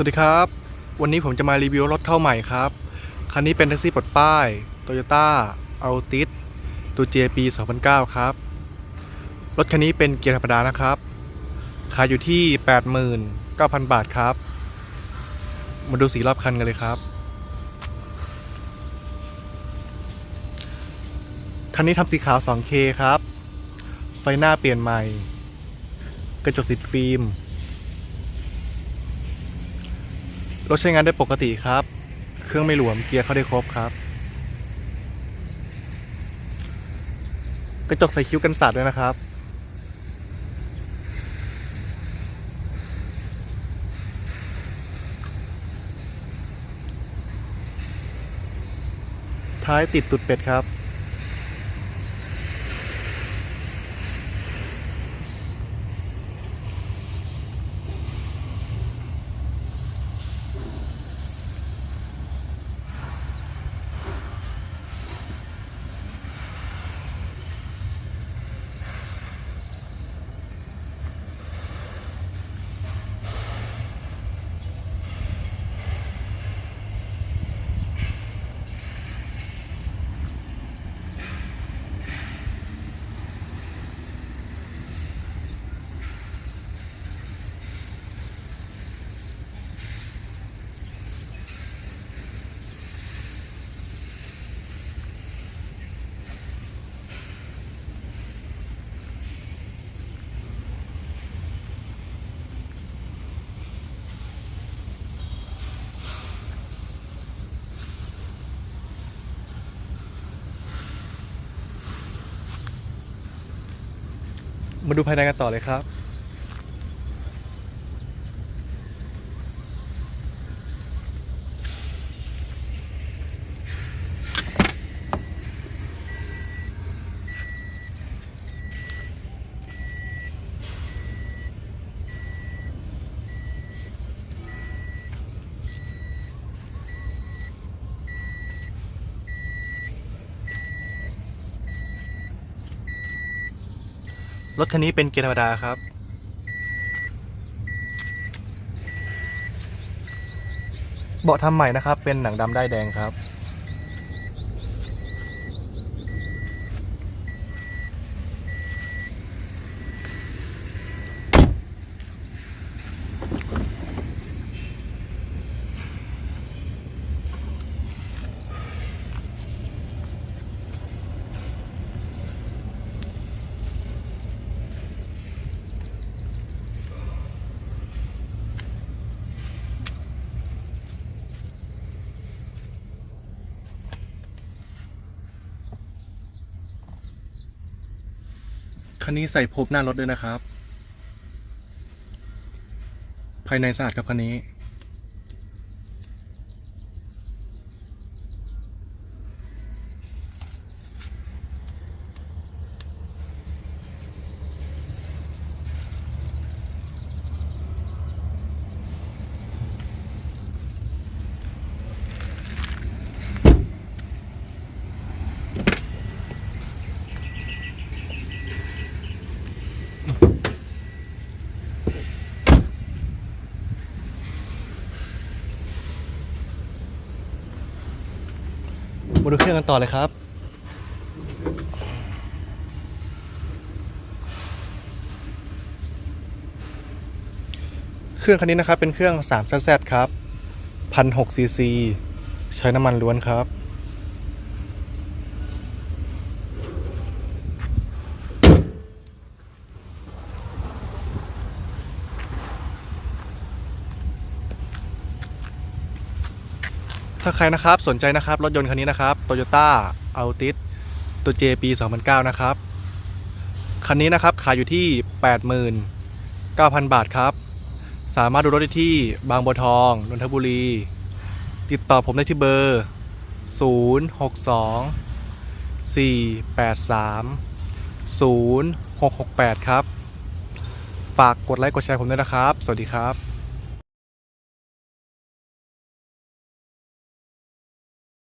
สวัสดีครับ วันนี้ผมจะมารีวิวรถเข้าใหม่ครับ คันนี้เป็นแท็กซี่ปลดป้าย Toyota Altis ตัว J ปี 2009 ครับ รถคันนี้เป็นเกียร์ธรรมดานะครับ ขายอยู่ที่ 89,000 บาทครับ มาดูสีรอบคันกันเลยครับ คันนี้ทำสีขาว 2K ครับ ไฟหน้าเปลี่ยนใหม่ กระจกติดฟิล์ม รถใช้งานได้ปกติครับ เครื่องไม่หลวมเกียร์เข้าได้ครบครับ กระจกใส่คิ้วกันสัตว์ด้วยนะครับ ท้ายติดตุดเป็ดครับ มาดูภายในกันต่อเลยครับ รถคันนี้เป็นเกียร์ธรรมดาครับ เบาะทำใหม่นะครับ เป็นหนังดำได้แดงครับ คันนี้ใส่พรบหน้ารถด้วยนะครับ ภายในสะอาดครับคันนี้ มาดูเครื่องกันต่อเลยครับ เครื่องคันนี้นะครับเป็นเครื่อง 3ZZ ครับ 1,600ซีซี ใช้น้ำมันล้วนครับ ถ้าใครนะครับสนใจนะครับ รถยนต์คันนี้นะครับ Toyota Altis ตัว J ปี 2009 นะครับ คันนี้นะครับขายอยู่ที่ 89,000 บาทครับ สามารถดูรถได้ที่บางบัวทอง นนทบุรี ติดต่อผมได้ที่เบอร์ 062 483 0668 ครับ ฝากกดไลค์กดแชร์ผมด้วยนะครับ สวัสดีครับ